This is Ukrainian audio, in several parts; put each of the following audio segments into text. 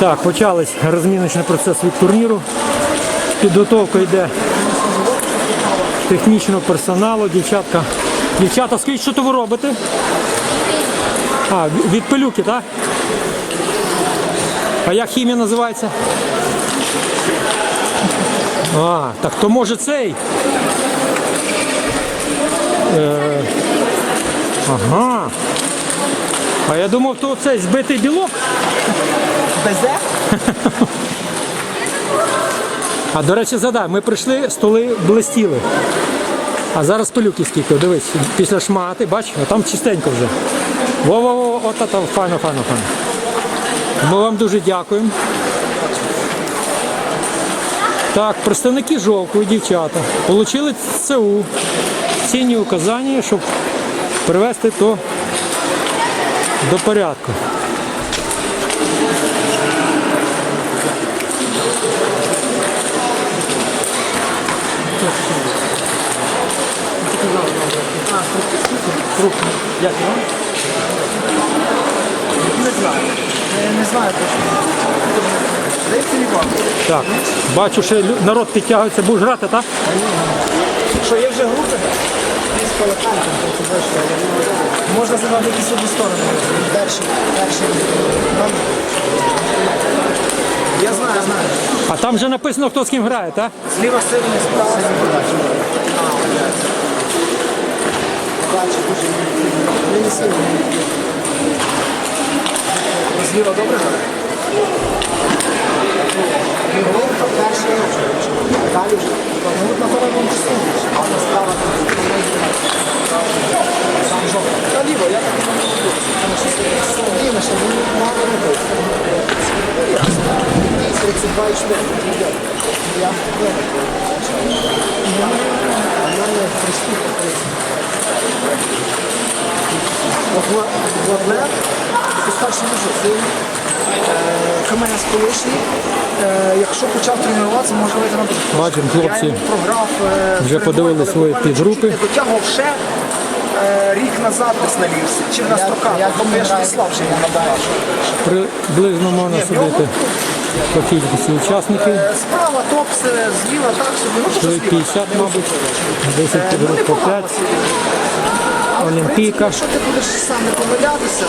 Так, почались розміночний процес від турніру. Підготовка йде технічного персоналу, дівчатка. Дівчата, скажіть, що то ви робите? А, від- пилюки, так? А як хімія називається? А, так то може цей. А я думав, то цей збитий білок. Безе? А до речі, задай, ми прийшли, столи блистіли. А зараз пилюки скільки, дивись, після шмати, бач, а там чистенько вже. Во-во-во, от там файно, файно, файно. Ми вам дуже дякуємо. Так, представники жовтої, дівчата, отримали ЦУ, цінні указання, щоб привести то до порядку. Як його? Не знаю. Не знаю точно. Так, бачу, що народ підтягується, будеш грати, так? Що, є вже групи? Можна займати якісь одну сторону. Перший, перший. Там. Я знаю, знаю. А там вже написано, хто з ким грає, так? Зліва сильний, справа. Бачу, дуже. Не не сильно. Зліва добре грає? Головка перший. Далі вже. Ну, от на второму часу більше. А на справа там. Сам жовтий. Та ліво, я так не можу. Тому що Дивно, що він мало робить. 32 і 4. Я Нормально приступно Владлер, це старший мужик, він КМС колишній. Якщо почав тренуватися, може вийти на. Бачимо, хлопці програв. вже тренуванні, свої підгрупи. дотягував ще рік назад десь на лівці, чи на строках. Тобто я ж не слабший йому набагато. Приблизно можна судити по кількості учасників. Е, Справа топс, е, зліва так собі. Ну, то, що 50, мабуть, 10 Е, Ну, по 5. Олімпійка. Що ти будеш саме помилятися,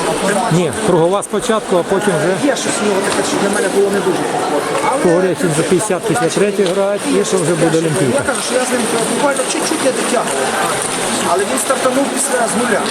Ні, кругова спочатку, а потім вже Є щось в нього таке, що для мене було не дуже комфортно. Говорять, він за 50 після третьої грають, і що вже буде я кажу, що я з ним буквально чуть-чуть я дотягував. Але він стартанув після з нуля.